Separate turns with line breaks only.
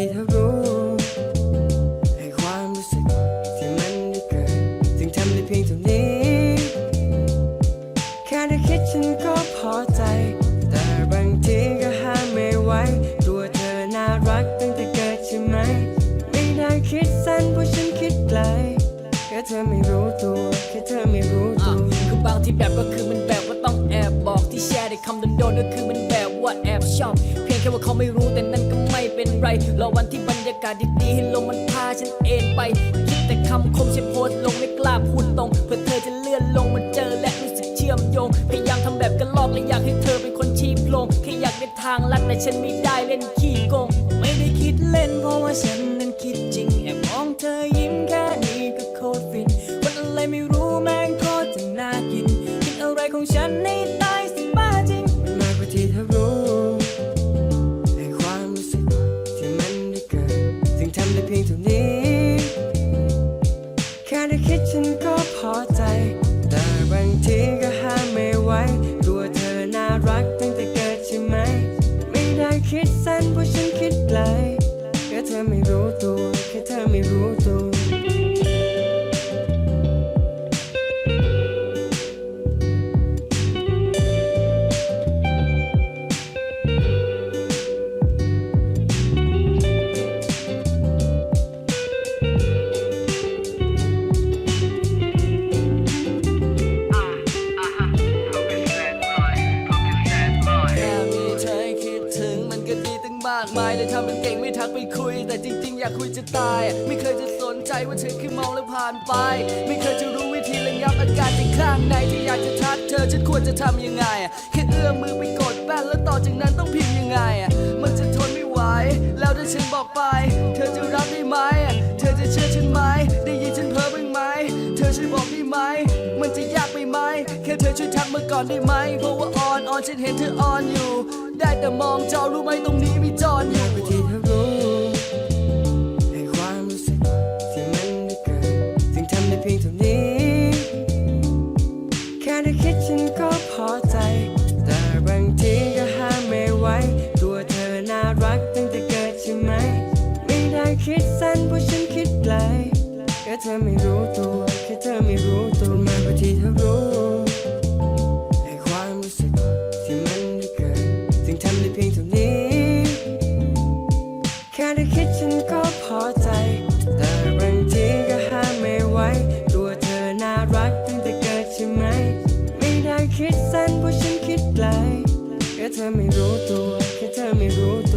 ที่เธอรู้ ให้ความรู้สึกที่มัน
ได้
เกิ
ดถึงทำได้เพียงเท่านี้ แค่ได้คิดฉันก็พอใจ แต่บางทีก็ห้ามไม่ไหวตัวเธอน่ารักตั้งแต่เกิดใช่ไหม ไม่ได้คิดสั้นเพราะฉันคิดไกลแค่เธอไม่รู้ตัวแค่เธอไม่รู้ตัวคือบางทีแบบก็คือ รอวันที่บรรยากาศดีๆให้ลมมันพาฉันเอนไป คิดแต่คำคมใช้โพสลงไม่กล้าพูดตรงเพื่อเธอจะเลื่อนลงมันเจอและรู้สึกเชื่อมโยง พยายามทำแบบกันลอกและอยากให้เธอเป็นคนชี้โพลงแค่อยากได้ทางลัดแต่ฉันไม่ได้เล่นขี้โกง ไม่ได้คิดเล่นเพราะว่าฉันนั้นคิดจริงแอบมองเธอยิ้มแค่นี้ก็โคตรฟินวันอะไรไม่รู้แม่งโคตรจะน่ากินคิดอะไรของฉันใน
ฉันก็พอใจ แต่บางทีก็ห้ามไม่ไหว ตัวเธอน่ารักตั้งแต่เกิดใช่ไหม ไม่ได้คิดซะา
กมายเลยทำเป็นเก่งไม่ทักไปคุย แต่จริง ๆ อยากคุยจะตาย ไม่เคยจะสนใจว่าเธอคือมองแล้วผ่านไป ไม่เคยจะรู้วิธีระงับอาการที่ข้างในที่อยากจะทักเธอฉันควรจะทำยังไงแค่เอื้อมมือไปกดแป้นแล้วต่อจากนั้นต้องพิมพ์ยังไงมันจะทนไม่ไหวแล้วถ้าฉันบอกไป เธอจะรับได้ไหม แค่เธอช่วยทักมาก่อนได้ไหม เพราะว่าออนออนฉันเห็นเธอออนอยู่ ได้แต่มองจอรู้ไหมตรงนี้มีจอนอยู่
มากกว่าที่เธอรู้ให้ความรู้สึกที่มันได้เกิดจึงทำได้เพียงเท่านี้ แค่ได้คิดฉันก็พอใจ แต่บางทีก็ห้ามไม่ไหวตัวเธอน่ารักตั้งแต่เกิดใช่ไหม ไม่ได้คิดสั้นเพราะฉันคิดไกลแค่เธอไม่รู้ตัว ว้ ตัวเธอน่ารักตั้งแต่เกิดใช่ไหม ไม่ได้คิดสั้นเพราะฉันคิดไกลแค่เธอไม่รู้ตัวแค่เธอไม่รู้